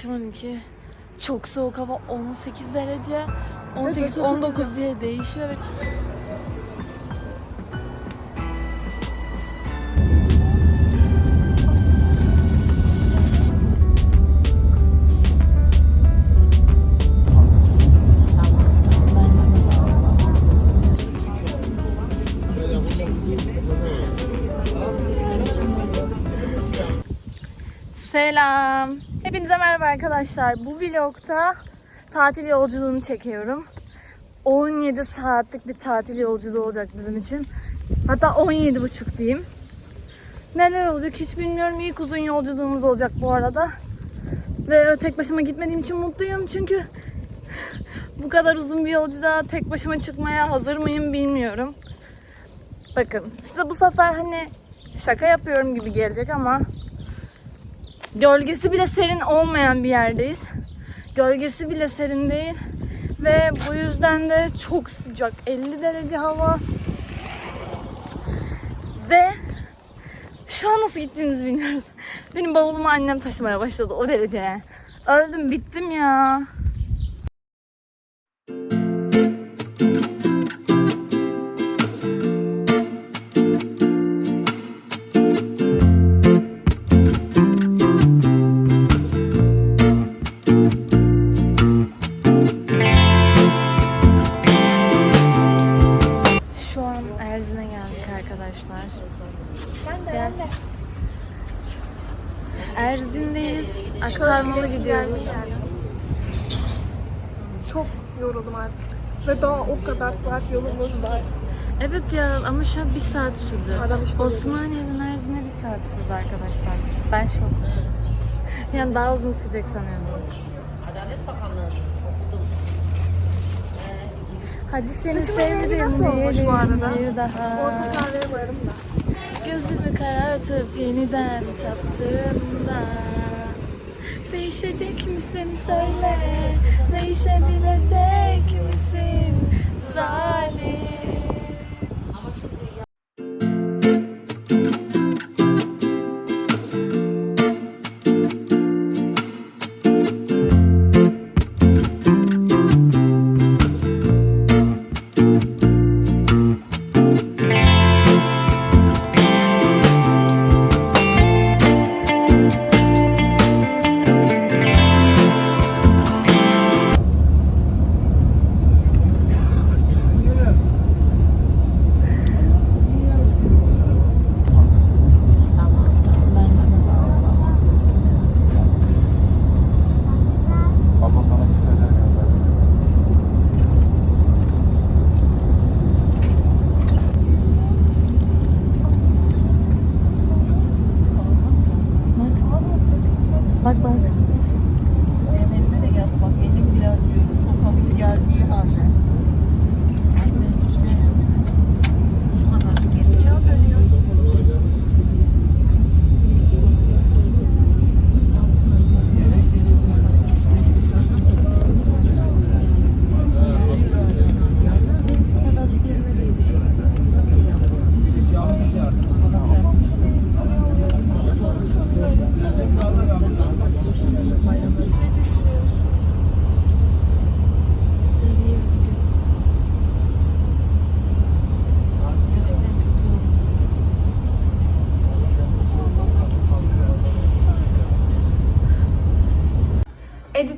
Akşam ki çok soğuk hava 18 derece. Evet, 18-19 diye değişiyor. Selam. Hepinize merhaba arkadaşlar. Bu vlogta tatil yolculuğunu çekiyorum. 17 saatlik bir tatil yolculuğu olacak bizim için. Hatta 17 buçuk diyeyim. Neler olacak hiç bilmiyorum. İlk uzun yolculuğumuz olacak bu arada. Ve tek başıma gitmediğim için mutluyum çünkü bu kadar uzun bir yolculuğa tek başıma çıkmaya hazır mıyım bilmiyorum. Bakın size bu sefer hani şaka yapıyorum gibi gelecek ama Gölgesi bile serin olmayan bir yerdeyiz. Gölgesi bile serin değil. Ve bu yüzden de çok sıcak. 50 derece hava. Ve şu an nasıl gittiğimizi bilmiyoruz. Benim bavulumu annem taşımaya başladı o derece. Öldüm bittim ya. Gidiyoruz. Çok yoruldum artık. Ve daha o kadar saat yolumuz var. Evet ya ama şu an bir saat sürdü. Adam işte Osmaniye'den Erzin'e bir saat sürdü arkadaşlar. Ben şok. Yani daha uzun sürecek sanıyordum. Adalet Bakanlığı okudum. Hadi seni Saçımın rengi sevdim nasıl olmuş bu arada? bir daha. Orta kahveye koyarım da. Gözümü karartıp yeniden taptığımda Değişecek misin? Söyle. Değişebilecek misin? Zalim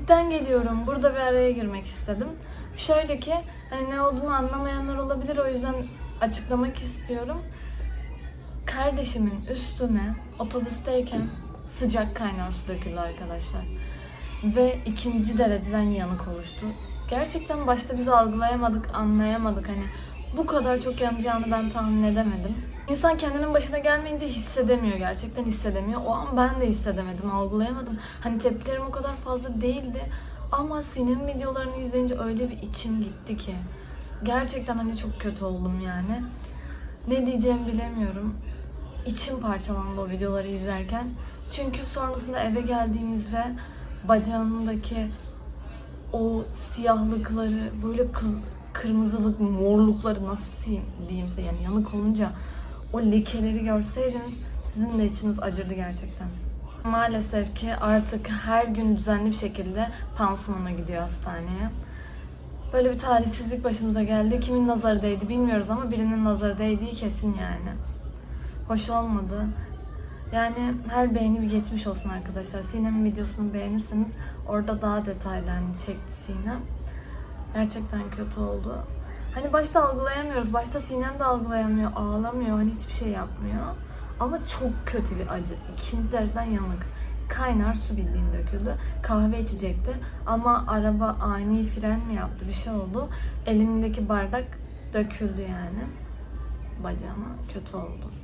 Edit'ten geliyorum. Burada bir araya girmek istedim. Şöyle ki hani ne olduğunu anlamayanlar olabilir o yüzden açıklamak istiyorum. Kardeşimin üstüne otobüsteyken sıcak kaynar su döküldü arkadaşlar. Ve ikinci dereceden yanık oluştu. Gerçekten başta biz algılayamadık, anlayamadık hani bu kadar çok yanacağını ben tahmin edemedim. İnsan kendinin başına gelmeyince hissedemiyor gerçekten hissedemiyor. O an ben de hissedemedim, algılayamadım. Hani tepkilerim o kadar fazla değildi. Ama Sin'in videolarını izleyince öyle bir içim gitti ki. Gerçekten hani çok kötü oldum yani. Ne diyeceğimi bilemiyorum. İçim parçalandı o videoları izlerken. Çünkü sonrasında eve geldiğimizde bacağındaki o siyahlıkları böyle kız, kırmızılık, morlukları nasıl diyeyimse yani yanık olunca o lekeleri görseydiniz sizin de içiniz acırdı gerçekten. Maalesef ki artık her gün düzenli bir şekilde pansumana gidiyor hastaneye. Böyle bir talihsizlik başımıza geldi. Kimin nazarı değdi bilmiyoruz ama birinin nazarı değdiği kesin yani. Hoş olmadı. Yani her beğeni bir geçmiş olsun arkadaşlar. Sinem'in videosunu beğenirseniz orada daha detaylı hani çekti Sinem. Gerçekten kötü oldu. Hani başta algılayamıyoruz. Başta Sinem de algılayamıyor, ağlamıyor. Hani hiçbir şey yapmıyor. Ama çok kötü bir acı. İkinci dereceden yanık. Kaynar su bildiğin döküldü. Kahve içecekti. Ama araba ani fren mi yaptı? Bir şey oldu. Elindeki bardak döküldü yani. Bacağına kötü oldu.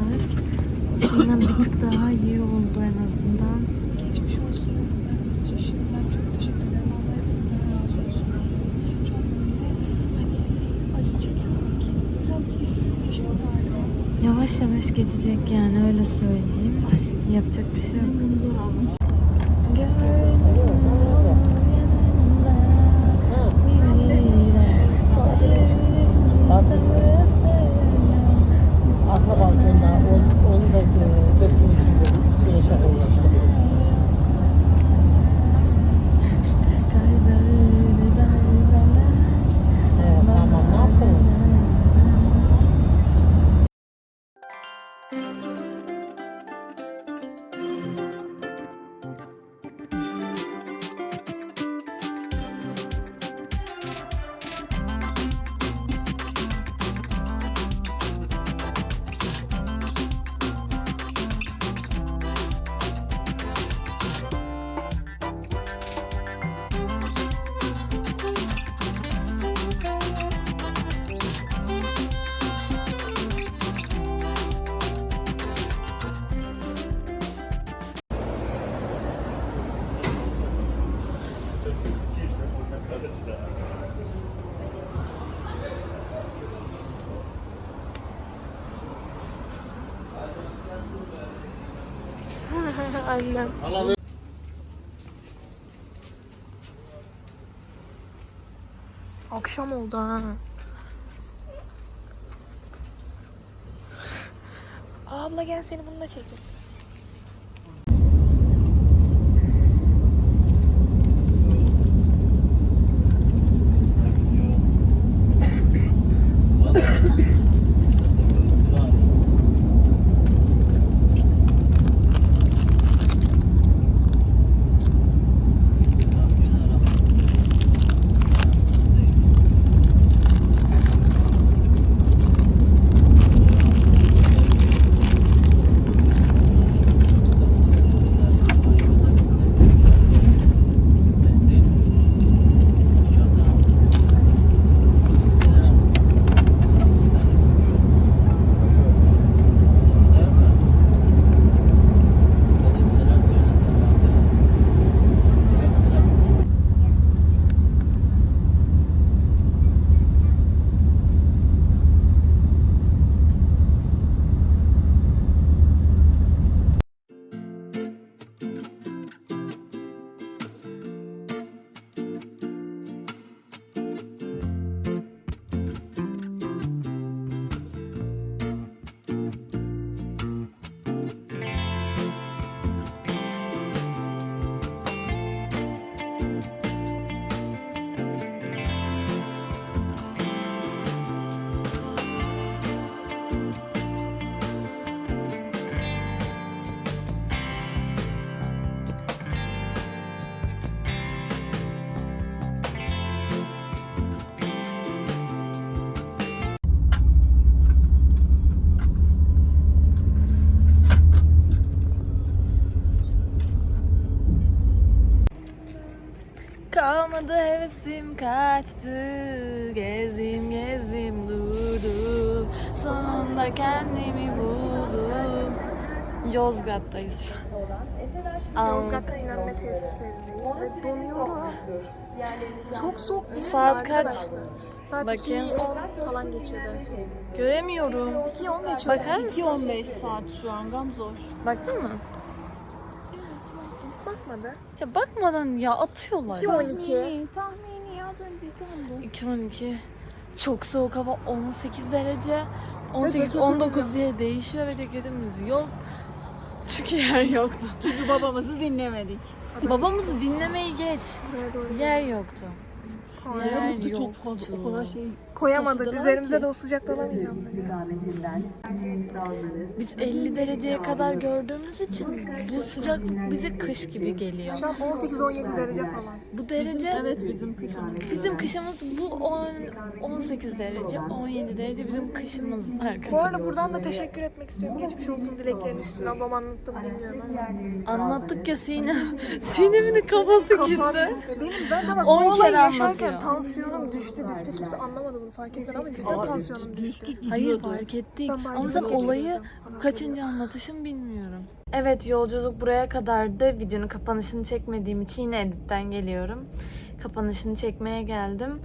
Arkadaşlar. Sinem bir tık daha iyi oldu en azından. Geçmiş olsun yorumlarınız için şimdiden çok teşekkür ederim. Allah hepinizden razı olsun. Şu an böyle hani acı çekiyorum ki biraz sessizleştim galiba. Yavaş yavaş geçecek yani öyle söyleyeyim. Yapacak bir şey yok. うん。Annem. Akşam oldu ha. Abla gel seni bununla çekeyim. Kalmadı hevesim kaçtı Gezdim gezdim durdum Sonunda kendimi buldum Yozgat'tayız şu an. Yozgat'ta dinlenme tesislerindeyiz ve donuyorum. Çok soğuk değil mi Saat kaç? arkadaşlar? Saat Bakayım. 2.10 falan geçiyor ders. Göremiyorum 2.10 geçiyor. Bakar mısın? 2-15 saat şu an Gamzor. Baktın mı? Bakmadı. Ya bakmadan ya atıyorlar 2.12. tahmini az önce canlı. 2-12 Çok soğuk hava 18 derece ceketimiz 18-19 diye değişiyor ve ceketimiz yok Çünkü yer yoktu Çünkü babamızı dinlemedik. Babamızı dinlemeyi geç Yer yoktu. Yer Yoktu çok fazla. O kadar şey koyamadık. Üzerimize ki. de o sıcakta alamayacağım. Biz 50 dereceye kadar gördüğümüz için bu sıcaklık bize kış gibi geliyor Şu an 18-17 derece falan. Bu derece Evet bizim kışımız. bizim kışımız bu 10, 18 derece 17 derece bizim kışımız Bu arkadaşlar arada buradan da teşekkür etmek istiyorum. Geçmiş olsun dilekleriniz için. Ablam anlattı mı bilmiyorum ama. Anlattık ya Sinem Sinem'in kafası gitti. Benim zaten bak On bu olayı kere yaşarken tansiyonum düştü düştü. Kimse anlamadı bunu fark etmedi ama cidden tansiyonum düştü. Hayır gidiyordu. fark ettik. Ama sen olayı kaçıncı anlatışım bilmiyorum. Evet yolculuk buraya kadardı. Videonun kapanışını çekmediğim için yine editten geliyorum. Kapanışını çekmeye geldim.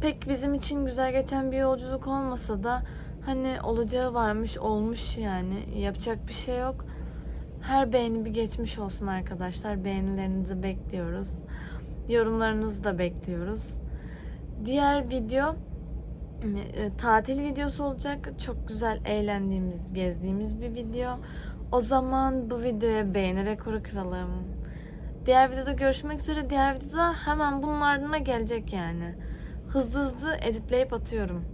Pek bizim için güzel geçen bir yolculuk olmasa da hani olacağı varmış olmuş yani. Yapacak bir şey yok. Her beğeni bir geçmiş olsun arkadaşlar. Beğenilerinizi bekliyoruz. Yorumlarınızı da bekliyoruz. Diğer video tatil videosu olacak. Çok güzel eğlendiğimiz, gezdiğimiz bir video. O zaman bu videoya beğeni rekoru kıralım. Diğer videoda görüşmek üzere. Diğer videoda hemen bunun ardına gelecek yani. Hızlı hızlı editleyip atıyorum.